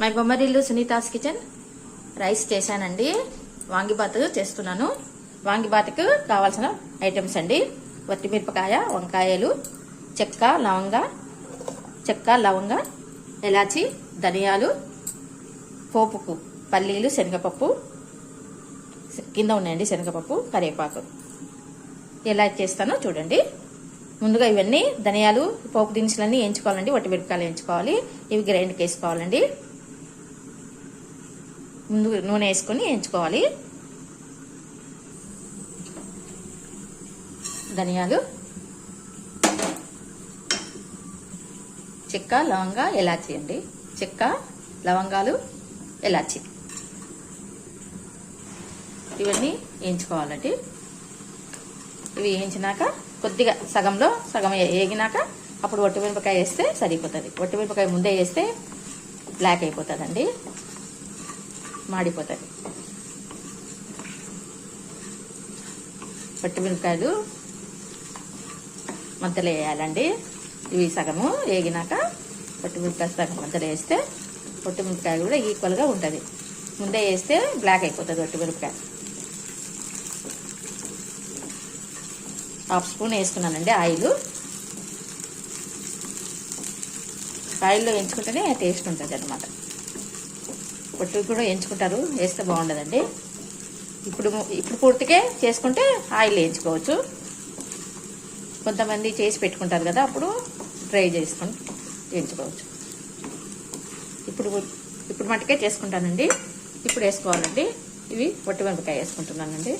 My Bommarillu Sunita's kitchen. Rice చేశానండి. వాంగిబాత్ చేస్తున్నాను. వాంగిబాత్కు కావాల్సిన ఐటమ్స్ అండి. వట్టిమిరపకాయ వంకాయలు చెక్క లవంగ చెక్క లవంగ ఎలాచి ధనియాలు పోపుకు పల్లీలు శనగపప్పు కింద ఉన్నాయండి శనగపప్పు కరివేపాకు. ఎలా చేస్తానో చూడండి. ముందుగా ఇవన్నీ ధనియాలు పోపు దినుసులన్నీ వేయించుకోవాలండి వట్టిమిరపకాయలు వేయించుకోవాలి ఇవి గ్రైండ్కి వేసుకోవాలండి ముందు నూనె వేసుకొని వేయించుకోవాలి. ధనియాలు. చెక్క లవంగ ఎలాచి అండి. చెక్క లవంగాలు ఎలాచి. ఇవన్నీ వేయించుకోవాలండి. ఇవి వేయించినాక కొద్దిగా సగంలో సగం వేగినాక అప్పుడు ఒట్టిమిరపకాయ వేస్తే సరిపోతుంది. ఒట్టిమిరపకాయ ముందే వేస్తే బ్లాక్ అయిపోతుందండి. మాడిపోతుంది పచ్చిమిరపకాయలు మధ్యలో వేయాలండి. ఇవి సగము వేగినాక పచ్చిమిరపకాయ సగం మధ్యలో వేస్తే పొట్టిమిరపకాయ కూడా ఈక్వల్గా ఉంటుంది. ముందే వేస్తే బ్లాక్ అయిపోతుంది ఒట్టిమిరపకాయ హాఫ్ స్పూన్ వేసుకున్నానండి ఆయిల్. ఆయిల్లో వేయించుకుంటేనే టేస్ట్ ఉంటుంది అనమాట పొట్టు కూడా ఎంచుకుంటారు వేస్తే బాగుండదండి. ఇప్పుడు ఇప్పుడు పూర్తికే చేసుకుంటే ఆయిల్ వేయించుకోవచ్చు. కొంతమంది చేసి పెట్టుకుంటారు కదా అప్పుడు ఫ్రై చేసుకొని వేయించుకోవచ్చు. ఇప్పుడు ఇప్పుడు మట్టుకే చేసుకుంటానండి. ఇప్పుడు వేసుకోవాలండి. ఇవి పొట్టి మిరపకాయ వేసుకుంటున్నానండి.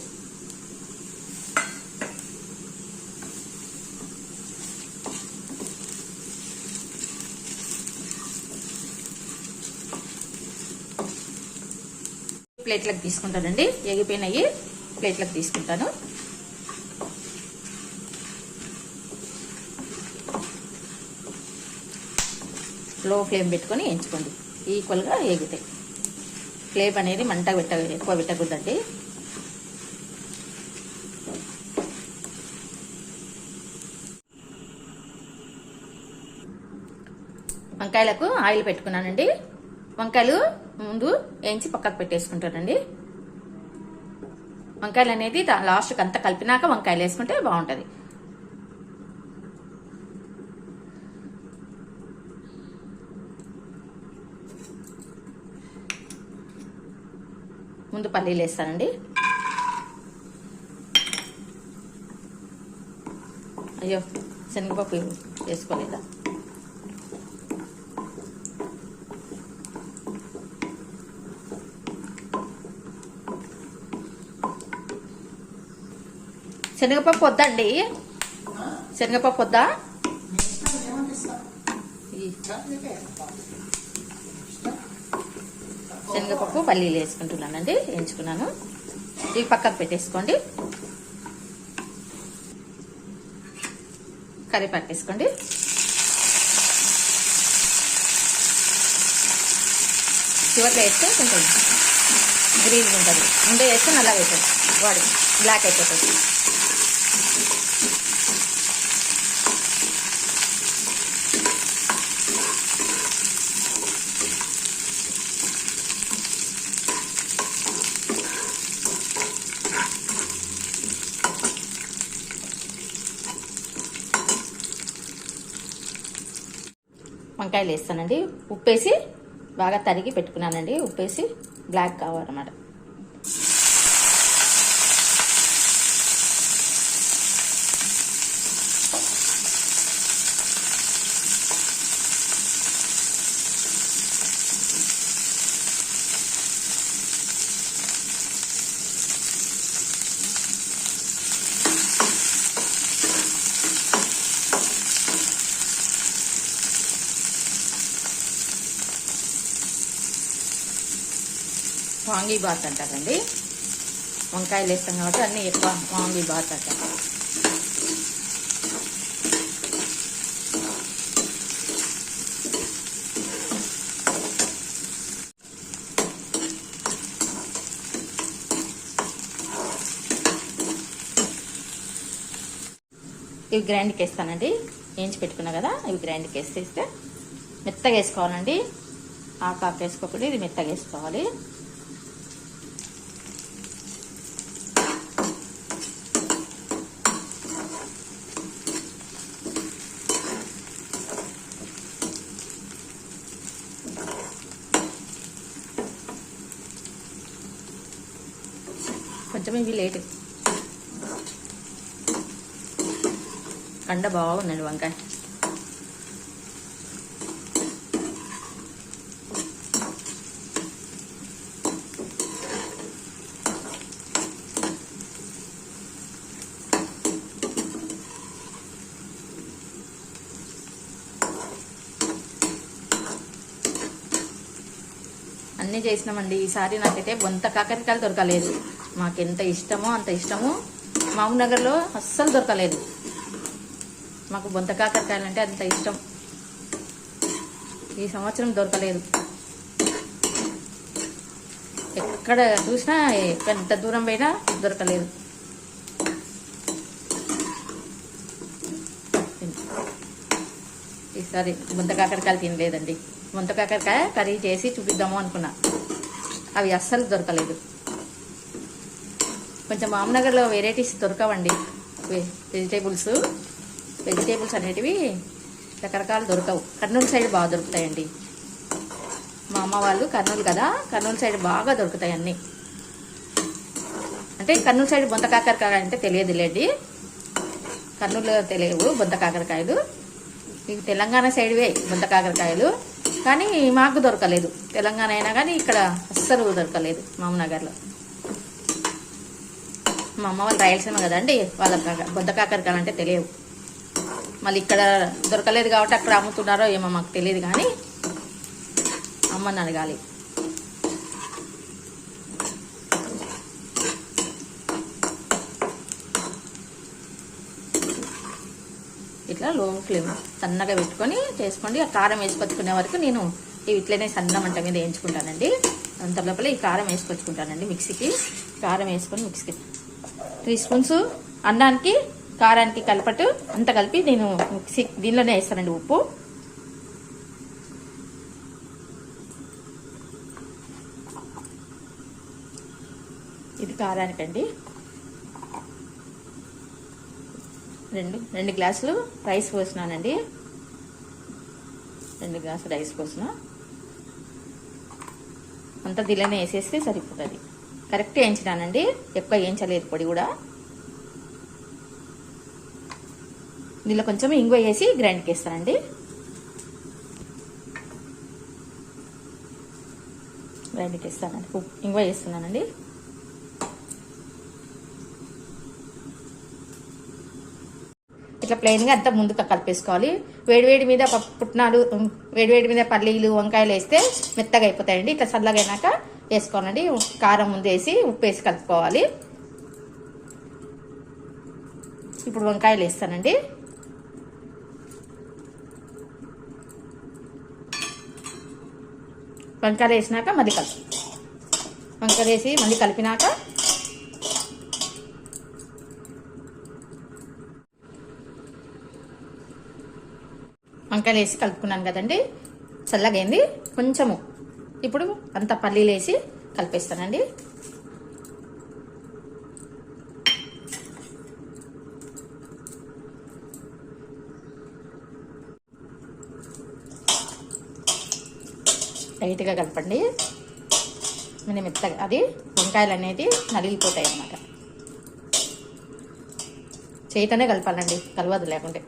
ప్లేట్లకు తీసుకుంటానండి. ఎగిపోయినవి ప్లేట్లకు తీసుకుంటాను. లో ఫ్లేమ్ పెట్టుకొని ఎంచుకోండి. ఈక్వల్గా ఎగుతాయి. ఫ్లేమ్ అనేది మంట పెట్ట ఎక్కువ పెట్టకూడదండి. వంకాయలకు ఆయిల్ పెట్టుకున్నానండి. వంకాయలు ముందు వేయించి పక్కకు పెట్టేసుకుంటానండి. వంకాయలు అనేది లాస్ట్కి అంతా కలిపినాక వంకాయలు వేసుకుంటే బాగుంటుంది. ముందు పల్లీలు వేస్తానండి. అయ్యో శనగపప్పు వేసుకోలేదా? శనగపప్పు వద్దండి. శనగపప్పు వద్దా? శనగపప్పు పల్లీలు వేసుకుంటున్నానండి వేయించుకున్నాను. ఇవి పక్కకు పెట్టేసుకోండి. కరివేపాకు వేసుకోండి. చివరిలో వేస్తే కొంచెం గ్రీన్గా ఉంటుంది. ముందే వేస్తే నల్లగా అవుతుంది బాడీ బ్లాక్ అయిపోతుంది. వంకాయలు వేస్తానండి. ఉప్పేసి బాగా తరిగి పెట్టుకున్నానండి. ఉప్పేసి బ్లాక్ కావాలన్నమాట. వాంగి బాత్ అంటారండి. వంకాయలు వేస్తాం కాబట్టి అన్నీ ఎక్కువ వాంగీ బాత్ అంటారు. ఇవి గ్రైండ్కి వేస్తానండి వేయించి పెట్టుకున్నా కదా ఇవి గ్రైండ్కి వేసేస్తే మెత్తగా వేసుకోవాలండి. ఆకాకు వేసుకోకుండా ఇది మెత్తగా వేసుకోవాలి. కొంచెం ఇవి లేట్. కండ బాగుందండి వంకాయ. అన్నీ చేసినామండి. ఈసారి నాకైతే బొంత కాకరకాయలు దొరకలేదు. మాకు ఎంత ఇష్టమో అంత ఇష్టము. మామూనగర్లో అస్సలు దొరకలేదు. మాకు బొంత కాకరకాయలు అంటే అంత ఇష్టం. ఈ సంవత్సరం దొరకలేదు. ఎక్కడ చూసినా ఎంత దూరం పోయినా దొరకలేదు. ఈసారి బొంత కాకరకాయలు తినలేదండి. బొంత కాకరకాయ కర్రీ చేసి చూపిద్దాము అనుకున్నా. అవి అస్సలు దొరకలేదు. కొంచెం మామనగర్లో వెరైటీస్ దొరకవండి. వెజిటేబుల్స్. వెజిటేబుల్స్ అనేటివి రకరకాలు దొరకవు. కర్నూలు సైడ్ బాగా దొరుకుతాయండి. మా అమ్మ వాళ్ళు కర్నూలు కదా కర్నూలు సైడ్ బాగా దొరుకుతాయి అన్నీ. అంటే కర్నూలు సైడ్ బొంత కాకరకాయ అంటే తెలియదు లేండి కర్నూలులో తెలియవు బొంత కాకరకాయలు. ఇవి తెలంగాణ సైడ్వే బొంత కాకరకాయలు. కానీ మాకు దొరకలేదు. తెలంగాణ అయినా కానీ ఇక్కడ అస్సలు దొరకలేదు మామనగర్లో. మా అమ్మ వాళ్ళు రాయలసీమ కదండి వాళ్ళ కాక- బొంత కాకరకాయలు అంటే తెలియవు. మళ్ళీ ఇక్కడ దొరకలేదు కాబట్టి అక్కడ అమ్ముతున్నారో ఏమో మాకు తెలియదు కానీ అమ్మని అడగాలి. ఇట్లా లో ఫ్లేమ్ సన్నగా పెట్టుకొని చేసుకోండి. ఆ కారం వేసుకొచ్చుకునే వరకు నేను ఇవి ఇట్లనే సన్న మంట మీద వేయించుకుంటానండి. అంత లోపల ఈ కారం వేసుకొచ్చుకుంటానండి మిక్సీకి. కారం వేసుకొని మిక్సీకి త్రీ స్పూన్స్ అన్నానికి కారానికి కలపటు అంత కలిపి నేను మిక్సీ దీనిలోనే వేస్తానండి ఉప్పు. ఇది కారానికండి. రెండు రెండు గ్లాసులు రైస్ పోసినానండి. రెండు గ్లాసులు రైస్ పోసిన. అంతా దీనిలోనే వేసేస్తే సరిపోతుంది. కరెక్ట్ వేయించినానండి. ఎక్కువ వేయించలేదు పొడి కూడా. దీనిలో కొంచెం ఇంగువ వేసి గ్రైండ్కి వేస్తానండి గ్రైండ్కి వేస్తానండి ఇంగువ వేస్తున్నానండి. ఇట్లా ప్లెయిన్గా అంతా ముందుగా కలిపేసుకోవాలి. వేడివేడి మీద పుట్నాలు వేడివేడి మీద పల్లీలు వంకాయలు వేస్తే మెత్తగా అయిపోతాయండి. ఇట్లా చల్లగా వేసుకోనండి. కారం ముందు వేసి ఉప్పు వేసి కలుపుకోవాలి. ఇప్పుడు వంకాయలు వేస్తానండి. వంకాయలు వేసినాక మళ్ళీ కలుపు. వంకాయలు వేసి మళ్ళీ కలిపినాక వంకాయలు వేసి కలుపుకున్నాను కదండి. చల్లగైంది కొంచెము ఇప్పుడు అంత పల్లీలు వేసి కలిపేస్తానండి. లైట్గా కలపండి. మన మెత్తగా అది వంకాయలు అనేది నలిగిపోతాయి అన్నమాట చేతితోనే కలపాలండి కలవదు లేకుంటే.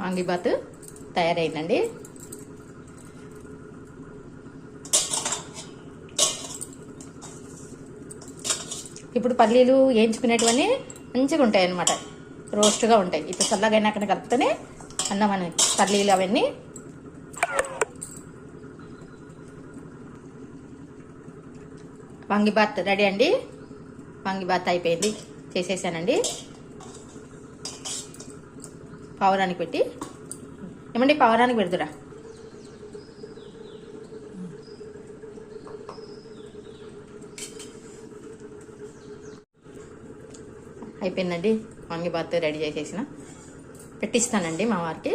వాంగిబాత్ తయారైందండి. ఇప్పుడు పల్లీలు వేయించుకునేటివన్నీ మంచిగా ఉంటాయి అన్నమాట రోస్ట్గా ఉంటాయి. ఇట్లా చల్లగా అక్కడ కలిపితేనే అన్నం అని పల్లీలు అవన్నీ వాంగిబాత్ రెడీ అండి. వాంగిబాత్ అయిపోయింది. చేసేసానండి. పావురానికి పెట్టి. ఏమండి పావురానికి పెడుతురా అయిపోయిందండి. వంగిబాత్ రెడీ చేసేసిన. పెట్టిస్తానండి మా వారికి.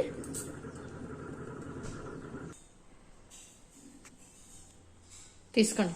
తీసుకోండి.